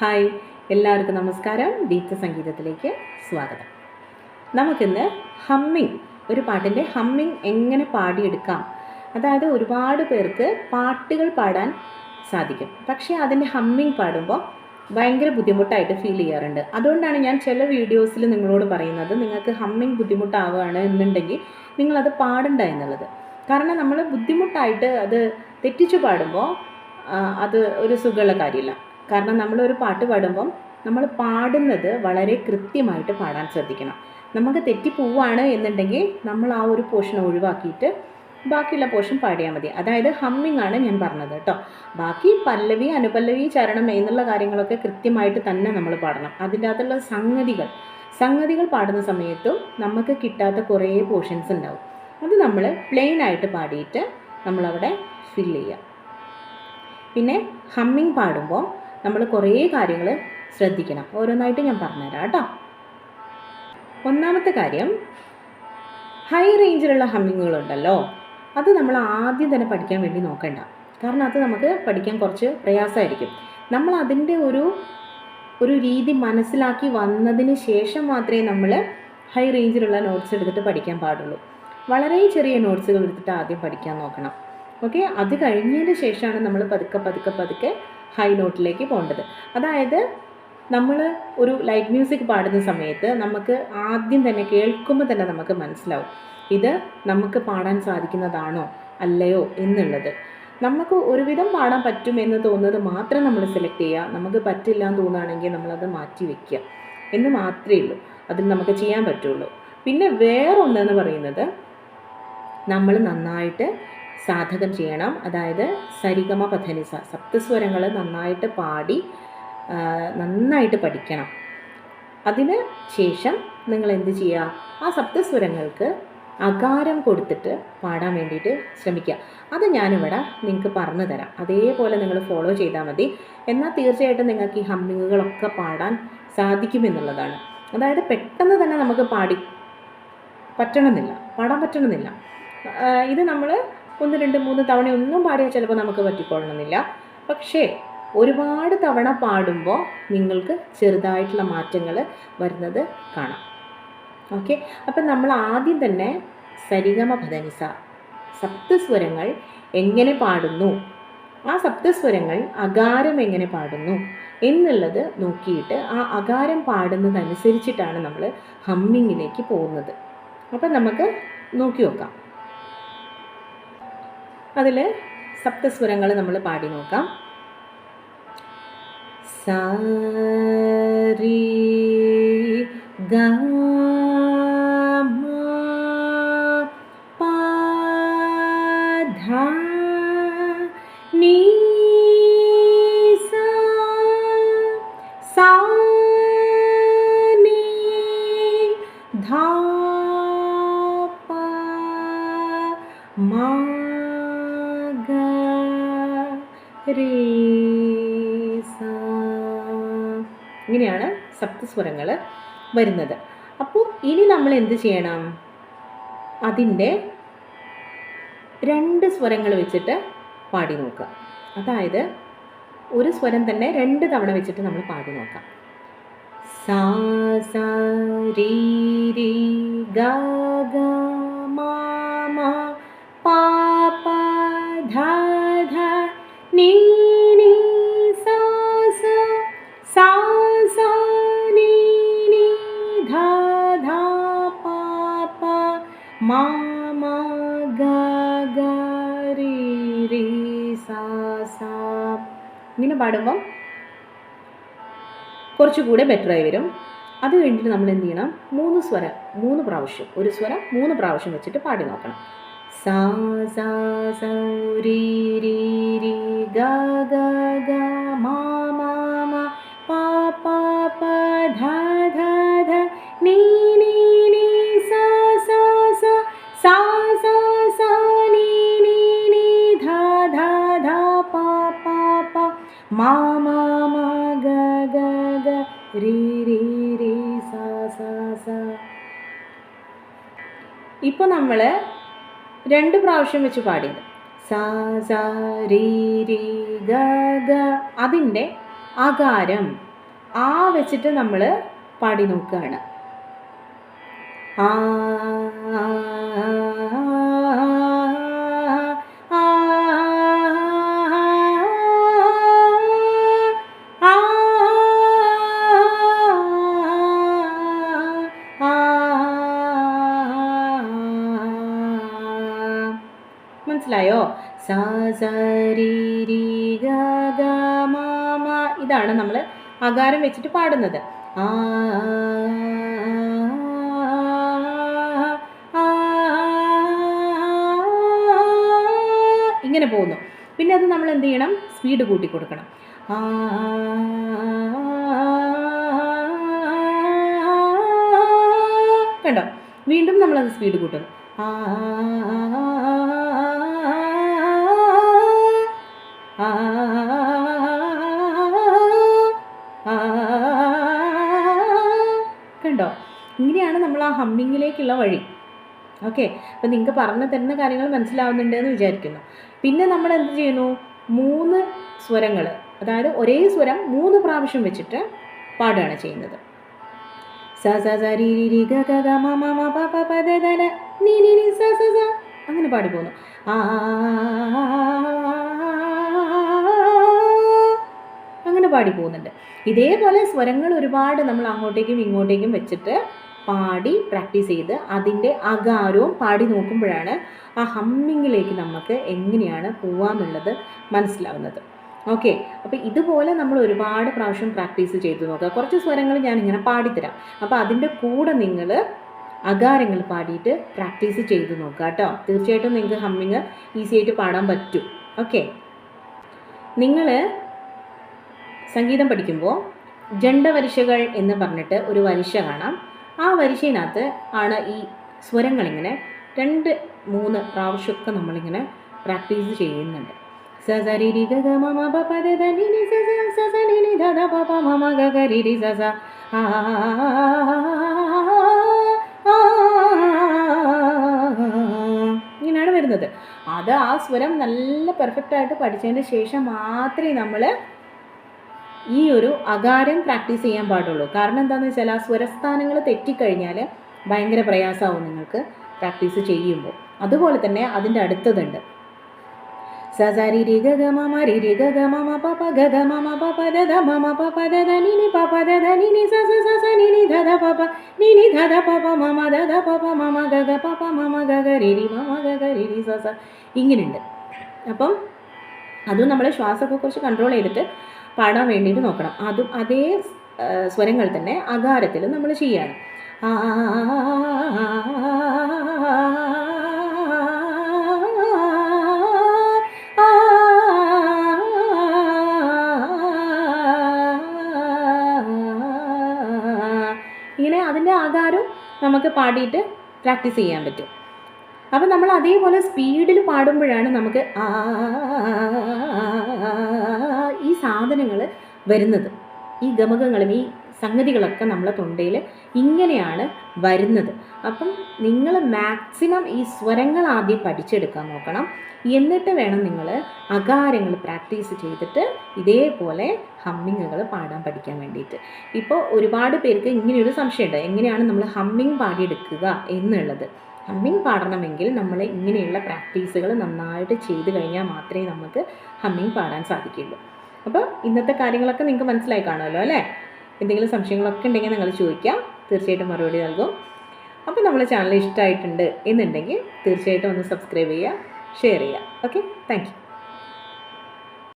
Hi എല്ലാവർക്കും നമസ്കാരം. Beach സംഗീതത്തിലേക്ക് സ്വാഗതം. നമുക്കിന്ന് ഹമ്മിങ് ഒരു പാട്ടിന്റെ ഹമ്മിങ് എങ്ങനെ പാടിയെടുക്കാം? അതായത് ഒരുപാട് പേർക്ക് പാട്ടുകൾ പാടാൻ സാധിക്കും. പക്ഷേ അതിന്റെ ഹമ്മിങ് പാടുമ്പോൾ ഭയങ്കര ബുദ്ധിമുട്ടായിട്ട് ഫീൽ ചെയ്യാറുണ്ട്. അതുകൊണ്ടാണ് ഞാൻ ചില വീഡിയോസിൽ നിങ്ങളോട് പറയുന്നത് നിങ്ങൾക്ക് ഹമ്മിങ് ബുദ്ധിമുട്ടാവുകയാണ് എന്നുണ്ടെങ്കിൽ നിങ്ങളത് പാടണ്ട എന്നുള്ളത്. കാരണം നമ്മൾ ബുദ്ധിമുട്ടായിട്ട് അത് തെറ്റിച്ചു പാടുമ്പോൾ അത് ഒരു സുഖമുള്ള കാര്യമില്ല. കാരണം നമ്മളൊരു പാട്ട് പാടുമ്പം നമ്മൾ പാടുന്നത് വളരെ കൃത്യമായിട്ട് പാടാൻ ശ്രദ്ധിക്കണം. നമുക്ക് തെറ്റിപ്പോവാണ് എന്നുണ്ടെങ്കിൽ നമ്മൾ ആ ഒരു പോർഷൻ ഒഴിവാക്കിയിട്ട് ബാക്കിയുള്ള പോർഷൻ പാടിയാൽ മതി. അതായത് ഹമ്മിങ് ആണ് ഞാൻ പറഞ്ഞത് കേട്ടോ. ബാക്കി പല്ലവി അനുപല്ലവി ചരണം എന്നുള്ള കാര്യങ്ങളൊക്കെ കൃത്യമായിട്ട് തന്നെ നമ്മൾ പാടണം. അതിന്റെ അകത്തുള്ള സംഗതികൾ സംഗതികൾ പാടുന്ന സമയത്തും നമുക്ക് കിട്ടാത്ത കുറേ പോർഷൻസ് ഉണ്ടാവും. അത് നമ്മൾ പ്ലെയിൻ ആയിട്ട് പാടിയിട്ട് നമ്മളവിടെ ഫില്ല് ചെയ്യുക. പിന്നെ ഹമ്മിങ് പാടുമ്പോൾ നമ്മൾ കുറേ കാര്യങ്ങൾ ശ്രദ്ധിക്കണം. ഓരോന്നായിട്ട് ഞാൻ പറഞ്ഞുതരാം കേട്ടോ. ഒന്നാമത്തെ കാര്യം ഹൈ റേഞ്ചിലുള്ള ഹമ്മിങ്ങുകളുണ്ടല്ലോ അത് നമ്മൾ ആദ്യം തന്നെ പഠിക്കാൻ വേണ്ടി നോക്കണ്ട. കാരണം അത് നമുക്ക് പഠിക്കാൻ കുറച്ച് പ്രയാസമായിരിക്കും. നമ്മൾ അതിന്റെ ഒരു ഒരു രീതി മനസ്സിലാക്കി വന്നതിന് ശേഷം മാത്രമേ നമ്മൾ ഹൈ റേഞ്ചിലുള്ള നോട്ട്സ് എടുത്തിട്ട് പഠിക്കാൻ പാടുള്ളൂ. വളരെ ചെറിയ നോട്ട്സുകൾ എടുത്തിട്ട് ആദ്യം പഠിക്കാൻ നോക്കണം. ഓക്കെ അത് കഴിഞ്ഞതിന് ശേഷമാണ് നമ്മൾ പതുക്കെ പതുക്കെ പതുക്കെ ഹൈ നോട്ടിലേക്ക് പോകേണ്ടത്. അതായത് നമ്മൾ ഒരു ലൈറ്റ് മ്യൂസിക് പാടുന്ന സമയത്ത് നമുക്ക് ആദ്യം തന്നെ കേൾക്കുമ്പോൾ തന്നെ നമുക്ക് മനസ്സിലാവും. ഇത് നമുക്ക് പാടാൻ സാധിക്കുന്നതാണോ അല്ലയോ എന്നുള്ളത്. നമുക്ക് ഒരുവിധം പാടാൻ പറ്റുമെന്ന് തോന്നുന്നത് മാത്രം നമ്മൾ സെലക്ട് ചെയ്യുക. നമുക്ക് പറ്റില്ല എന്ന് തോന്നുകയാണെങ്കിൽ നമ്മളത് മാറ്റി വയ്ക്കുക എന്ന് മാത്രമേ ഉള്ളൂ. അതിൽ നമുക്ക് ചെയ്യാൻ പറ്റുള്ളൂ. പിന്നെ വേറൊന്നെന്ന് പറയുന്നത് നമ്മൾ നന്നായിട്ട് സാധകം ചെയ്യണം. അതായത് സരിഗമ പഥനിസ. സപ്തസ്വരങ്ങൾ നന്നായിട്ട് പാടി നന്നായിട്ട് പഠിക്കണം. അതിന് ശേഷം നിങ്ങൾ എന്ത് ചെയ്യുക ആ സപ്തസ്വരങ്ങൾക്ക് അകാരം കൊടുത്തിട്ട് പാടാൻ വേണ്ടിയിട്ട് ശ്രമിക്കുക. അത് ഞാനിവിടെ നിങ്ങൾക്ക് പറഞ്ഞു തരാം. അതേപോലെ നിങ്ങൾ ഫോളോ ചെയ്താൽ മതി. എന്നാൽ തീർച്ചയായിട്ടും നിങ്ങൾക്ക് ഈ ഹമ്മിങ്ങുകളൊക്കെ പാടാൻ സാധിക്കുമെന്നുള്ളതാണ് അതായത് പെട്ടെന്ന് തന്നെ നമുക്ക് പാടി പറ്റണമെന്നില്ല. പാടാൻ പറ്റണമെന്നില്ല. ഇത് നമ്മൾ ഒന്ന് രണ്ട് മൂന്ന് തവണ ഒന്നും പാടിയാൽ ചിലപ്പോൾ നമുക്ക് പറ്റിക്കൊള്ളണമെന്നില്ല. പക്ഷേ ഒരുപാട് തവണ പാടുമ്പോൾ നിങ്ങൾക്ക് ചെറുതായിട്ടുള്ള മാറ്റങ്ങൾ വരുന്നത് കാണാം. ഓക്കെ? അപ്പം നമ്മൾ ആദ്യം തന്നെ സരിഗമ ഭദനിസ സപ്തസ്വരങ്ങൾ എങ്ങനെ പാടുന്നു? ആ സപ്തസ്വരങ്ങൾ അകാരം എങ്ങനെ പാടുന്നു? എന്നുള്ളത് നോക്കിയിട്ട് ആ അകാരം പാടുന്നതനുസരിച്ചിട്ടാണ് നമ്മൾ ഹമ്മിങ്ങിലേക്ക് പോകുന്നത്. അപ്പം നമുക്ക് നോക്കി നോക്കാം. അതിൽ സപ്തസ്വരങ്ങൾ നമ്മൾ പാടി നോക്കാം. സാരി ഗമ ഇങ്ങനെയാണ് സപ്തസ്വരങ്ങൾ വരുന്നത്. അപ്പോൾ ഇനി നമ്മൾ എന്ത് ചെയ്യണം? അതിന്റെ രണ്ട് സ്വരങ്ങൾ വെച്ചിട്ട് പാടി നോക്കുക. അതായത് ഒരു സ്വരം തന്നെ രണ്ട് തവണ വെച്ചിട്ട് നമ്മൾ പാടി നോക്കാം. സാ സാ രീ രീ ഗാ ഗ ഇങ്ങനെ പാടുമ്പം കുറച്ചുകൂടെ ബെറ്ററായി വരും. അത് കഴിഞ്ഞിട്ട് നമ്മൾ എന്ത് ചെയ്യണം? മൂന്ന് സ്വരം മൂന്ന് പ്രാവശ്യം. ഒരു സ്വരം മൂന്ന് പ്രാവശ്യം വെച്ചിട്ട് പാടി നോക്കണം. സാ സാ സൗ ഗ ഗ ഗ മാ മാ മാ മാ ഗ ഗ രീ സാ സാ സാ. ഇപ്പോൾ നമ്മൾ രണ്ട് പ്രാവശ്യം വെച്ച് പാടിയത്. സാ സാ ഗ ഗ. അതിന്റെ അകാരം ആ വെച്ചിട്ട് നമ്മൾ പാടി നോക്കുകയാണ് ആ, ഇതാണ് നമ്മൾ അകാരം വെച്ചിട്ട് പാടുന്നത് ആ ഇങ്ങനെ പോകുന്നു പിന്നെ അത് നമ്മൾ എന്ത് ചെയ്യണം സ്പീഡ് കൂട്ടി കൊടുക്കണം കണ്ടോ വീണ്ടും നമ്മളത് സ്പീഡ് കൂട്ടുന്നു ആ കണ്ടോ ഇങ്ങനെയാണ് നമ്മൾ ആ ഹമ്മിങ്ങിലേക്കുള്ള വഴി ഓക്കെ അപ്പം നിങ്ങൾക്ക് പറഞ്ഞു തരുന്ന കാര്യങ്ങൾ മനസ്സിലാവുന്നുണ്ട് എന്ന് വിചാരിക്കുന്നു പിന്നെ നമ്മൾ എന്ത് ചെയ്യുന്നു മൂന്ന് സ്വരങ്ങൾ അതായത് ഒരേ സ്വരം മൂന്ന് പ്രാവശ്യം വെച്ചിട്ട് പാടുകയാണ് ചെയ്യുന്നത് സ സ അങ്ങനെ പാടി പോകുന്നു ആ അങ്ങനെ പാടി പോകുന്നുണ്ട് ഇതേപോലെ സ്വരങ്ങൾ ഒരുപാട് നമ്മൾ അങ്ങോട്ടേക്കും ഇങ്ങോട്ടേക്കും വെച്ചിട്ട് പാടി പ്രാക്ടീസ് ചെയ്ത് അതിന്റെ അകാരവും പാടി നോക്കുമ്പോഴാണ് ആ ഹമ്മിങ്ങിലേക്ക് നമുക്ക് എങ്ങനെയാണ് പോവാന്നുള്ളത് മനസ്സിലാവുന്നത്. ഓക്കെ അപ്പോൾ ഇതുപോലെ നമ്മൾ ഒരുപാട് പ്രാവശ്യം പ്രാക്ടീസ് ചെയ്ത് നോക്കുക. കുറച്ച് സ്വരങ്ങൾ ഞാനിങ്ങനെ പാടിത്തരാം. അപ്പോൾ അതിന്റെ കൂടെ നിങ്ങൾ അകാരങ്ങൾ പാടിയിട്ട് പ്രാക്ടീസ് ചെയ്ത് നോക്കുക കേട്ടോ. തീർച്ചയായിട്ടും നിങ്ങൾക്ക് ഹമ്മിങ് ഈസി ആയിട്ട് പാടാൻ പറ്റും. ഓക്കെ നിങ്ങൾ സംഗീതം പഠിക്കുമ്പോൾ ജണ്ടവരിശകൾ എന്ന് പറഞ്ഞിട്ട് ഒരു വരിശ കാണാം ആ വരിശയിനകത്ത് ആണ് ഈ സ്വരങ്ങളിങ്ങനെ രണ്ട് മൂന്ന് പ്രാവശ്യമൊക്കെ നമ്മളിങ്ങനെ പ്രാക്ടീസ് ചെയ്യുന്നുണ്ട് സ സ രി രി ഗ ഗ മ മ പ പ ധ ധ നി നി സ സ സ സ നി നി ധ ധ പ പ മ മ ഗ ഗ രി രി സ സ ആ ഇങ്ങനെയാണ് വരുന്നത് അത് ആ സ്വരം നല്ല പെർഫെക്റ്റ് ആയിട്ട് പഠിച്ചതിന് ശേഷം മാത്രമേ നമ്മൾ ഈ ഒരു അകാരം പ്രാക്ടീസ് ചെയ്യാൻ പാടുള്ളൂ. കാരണം എന്താണെന്ന് വെച്ചാൽ ആ സ്വരസ്ഥാനങ്ങൾ തെറ്റിക്കഴിഞ്ഞാൽ ഭയങ്കര പ്രയാസമാവും നിങ്ങൾക്ക് പ്രാക്ടീസ് ചെയ്യുമ്പോൾ. അതുപോലെ തന്നെ അതിന്റെ അടുത്തതുണ്ട്. സസാരി രി ഗമരി രി രി ഗ ഗ പ പ ഗ ഗ പ പ ധ മ പ പ നി പ പ ധ ധ ധ പ പ ധ ധ പ പ ധ പ പ ഗ ഗ പ പ ഗ ഗ രി രി ഗ ഗ രി രി ഇങ്ങനെയുണ്ട്. അപ്പം അതും നമ്മൾ ശ്വാസമൊക്കെ കുറച്ച് കൺട്രോൾ ചെയ്തിട്ട് പാടാൻ വേണ്ടിയിട്ട് നോക്കണം അതും അതേ സ്വരങ്ങൾ തന്നെ അകാരത്തിൽ നമ്മൾ ചെയ്യണം ഇങ്ങനെ അതിന്റെ ആകാരം നമുക്ക് പാടിയിട്ട് പ്രാക്ടീസ് ചെയ്യാൻ പറ്റും അപ്പം നമ്മൾ അതേപോലെ സ്പീഡിൽ പാടുമ്പോഴാണ് നമുക്ക് ഈ സാധനങ്ങൾ വരുന്നത്. ഈ ഗമകങ്ങളും ഈ സംഗതികളൊക്കെ നമ്മളെ തൊണ്ടയിൽ ഇങ്ങനെയാണ് വരുന്നത്. അപ്പം നിങ്ങൾ മാക്സിമം ഈ സ്വരങ്ങൾ ആദ്യം പഠിച്ചെടുക്കാൻ നോക്കണം. എന്നിട്ട് വേണം നിങ്ങൾ അകാരങ്ങൾ പ്രാക്ടീസ് ചെയ്തിട്ട് ഇതേപോലെ ഹമ്മിങ്ങുകൾ പാടാൻ പഠിക്കാൻ വേണ്ടിയിട്ട്. ഇപ്പോൾ ഒരുപാട് പേർക്ക് ഇങ്ങനെയൊരു സംശയമുണ്ട്. എങ്ങനെയാണ് നമ്മൾ ഹമ്മിങ് പാടിയെടുക്കുക എന്നുള്ളത്. ഹമ്മിങ് പാടണമെങ്കിൽ നമ്മൾ ഇങ്ങനെയുള്ള പ്രാക്ടീസുകൾ നന്നായിട്ട് ചെയ്ത് കഴിഞ്ഞാൽ മാത്രമേ നമുക്ക് ഹമ്മിങ് പാടാൻ സാധിക്കുള്ളൂ അപ്പോൾ ഇന്നത്തെ കാര്യങ്ങളൊക്കെ നിങ്ങൾക്ക് മനസ്സിലായി കാണുമല്ലോ അല്ലേ? എന്തെങ്കിലും സംശയങ്ങളൊക്കെ ഉണ്ടെങ്കിൽ നിങ്ങൾ ചോദിക്കാം. തീർച്ചയായിട്ടും മറുപടി നൽകും. അപ്പോൾ നമ്മുടെ ചാനൽ ഇഷ്ടമായിട്ടുണ്ട് എന്നുണ്ടെങ്കിൽ തീർച്ചയായിട്ടും ഒന്ന് സബ്സ്ക്രൈബ് ചെയ്യുക ഷെയർ ചെയ്യുക. Okay thank